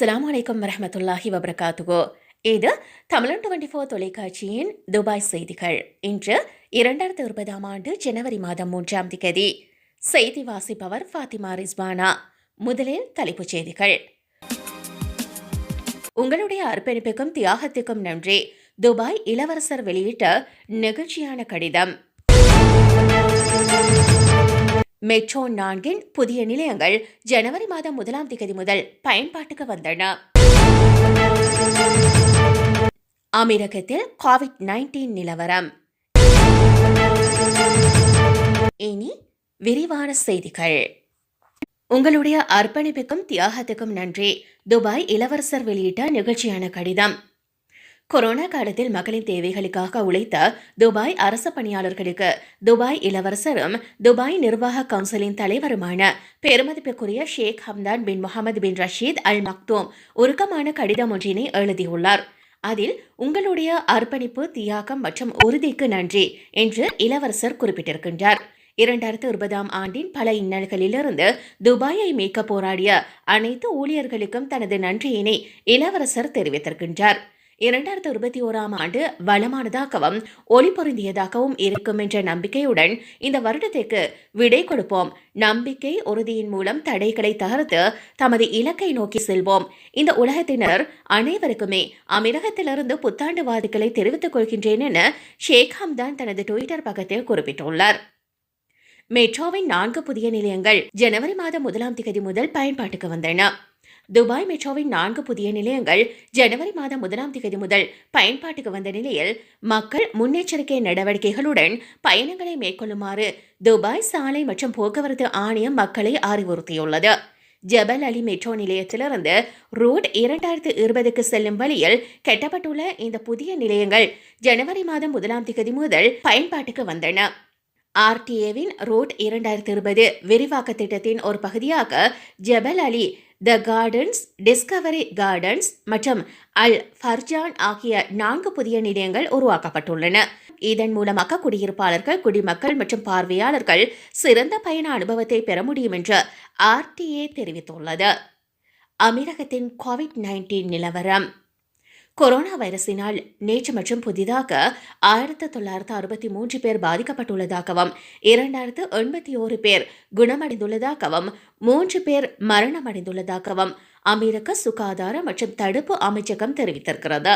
அஸ்லாம் வலைக்கம் வரமத்துல்லாஹி வபரகாத்துகோ இது தமிழன் டுவெண்டி ஃபோர் தொலைக்காட்சியின் துபாய் செய்திகள். இன்று இரண்டாயிரத்து இருபதாம் ஆண்டு ஜனவரி மாதம் மூன்றாம் திகதி செய்தி வாசிப்பவர் ஃபாத்திமா ரிஸ்வானா. முதலில் தலைப்புச் செய்திகள். உங்களுடைய அர்ப்பணிப்புக்கும் தியாகத்துக்கும் நன்றி. துபாய் இளவரசர் வெளியிட்ட நெகிழ்ச்சியான கடிதம். மெட்ரோ நான்கின் புதிய நிலையங்கள் ஜனவரி மாதம் முதலாம் தேதி முதல் பயன்பாட்டுக்கு வந்தன. அமீரகத்தில் கோவிட் நைன்டீன் நிலவரம். இனி விரிவான செய்திகள். உங்களுடைய அர்ப்பணிப்புக்கும் தியாகத்துக்கும் நன்றி. துபாய் இளவரசர் வெளியிட்ட நிகழ்ச்சியான கடிதம். கொரோனா காலத்தில் மகளின் தேவைகளுக்காக உழைத்த துபாய் அரச பணியாளர்களுக்கு துபாய் இளவரசரும் துபாய் நிர்வாக கவுன்சிலின் தலைவருமான பெருமதிப்புக்குரிய ஷேக் ஹம்தான் பின் முகமது பின் ரஷீத் அல் மக்தோம் உருக்கமான கடிதம் ஒன்றினை எழுதியுள்ளார். அதில் உங்களுடைய அர்ப்பணிப்பு தியாகம் மற்றும் உறுதிக்கு நன்றி என்று இளவரசர் குறிப்பிட்டிருக்கின்றார். இரண்டாயிரத்து இருபதாம் ஆண்டின் பல இன்னல்களிலிருந்து துபாயை மீட்க போராடிய அனைத்து ஊழியர்களுக்கும் தனது நன்றியினை இளவரசர் தெரிவித்திருக்கின்றார். இரண்டாயிரத்து இருபத்தி ஓராம் ஆண்டு வளமானதாகவும் ஒளி பொருந்தியதாகவும் இருக்கும் என்ற நம்பிக்கையுடன் இந்த வருடத்திற்கு விடை கொடுப்போம். நம்பிக்கை உறுதியின் மூலம் தடைகளை தகர்த்து தமது இலக்கை நோக்கி செல்வோம். இந்த உலகத்தினர் அனைவருக்குமே அமிரகத்திலிருந்து புத்தாண்டு வாழ்த்துக்களை தெரிவித்துக் கொள்கின்றேன் என ஷேக் ஹம்தான் தனது டுவிட்டர் பக்கத்தில் குறிப்பிட்டுள்ளார். மெட்ரோவின் நான்கு புதிய நிலையங்கள் ஜனவரி மாதம் முதலாம் தேதி முதல் பயன்பாட்டுக்கு வந்தன. துபாய் மெட்ரோவின் நான்கு புதிய நிலையங்கள் ஜனவரி மாதம் முதலாம் தேதி முதல் பயன்பாட்டுக்கு வந்த நிலையில் மக்கள் முன்னெச்சரிக்கை நடவடிக்கைகளுடன் பயணங்களை மேற்கொள்ளுமாறு துபாய் சாலை மற்றும் போக்குவரத்து ஆணையம் மக்களை அறிவுறுத்தியுள்ளது. ஜபல் அலி மெட்ரோ நிலையத்திலிருந்து ரூட் இரண்டாயிரத்து இருபதுக்கு செல்லும் வழியில் கட்டப்பட்டுள்ள இந்த புதிய நிலையங்கள் ஜனவரி மாதம் முதலாம் தேதி முதல் பயன்பாட்டுக்கு வந்தன. ஆர்டிஏவின் ரூட் இரண்டாயிரத்தி இருபது விரிவாக்க திட்டத்தின் ஒரு பகுதியாக Jebel Ali the gardens discovery gardens மற்றும் அல் ஃபர்ஜான் ஆகிய நான்கு புதிய நிலையங்கள் உருவாக்கப்பட்டுள்ளன. இதன் மூலமாக குடியிருப்பாளர்கள் குடிமக்கள் மற்றும் பார்வையாளர்கள் சிறந்த பயண அனுபவத்தை பெற முடியும் என்று ஆர்டிஏ தெரிவித்துள்ளது. அமீரகத்தின் கோவிட் நைன்டீன் நிலவரம். கொரோனா வைரஸினால் நேற்று மற்றும் புதிதாக ஆயிரத்து தொள்ளாயிரத்து அறுபத்தி மூன்று பேர் பாதிக்கப்பட்டுள்ளதாகவும் இரண்டாயிரத்து எண்பத்தி ஓரு பேர் குணமடைந்துள்ளதாகவும் மூன்று பேர் மரணமடைந்துள்ளதாகவும் அமெரிக்க சுகாதார மற்றும் தடுப்பு அமைச்சகம் தெரிவித்திருக்கிறது.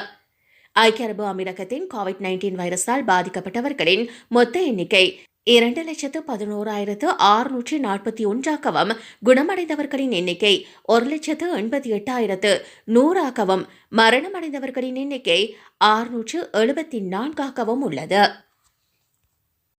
ஐக்கிய அரபு அமீரகத்தின் கோவிட் நைன்டீன் வைரஸால் பாதிக்கப்பட்டவர்களின் மொத்த எண்ணிக்கை இரண்டு லட்சத்து பதினோராயிரத்து ஆறுநூற்றி நாற்பத்தி ஒன்றாகவும் குணமடைந்தவர்களின் எண்ணிக்கை ஒரு லட்சத்து எண்பத்தி எட்டாயிரத்து நூறாகவும் மரணமடைந்தவர்களின் எண்ணிக்கை ஆறுநூற்று எழுபத்தி நான்காகவும் உள்ளது.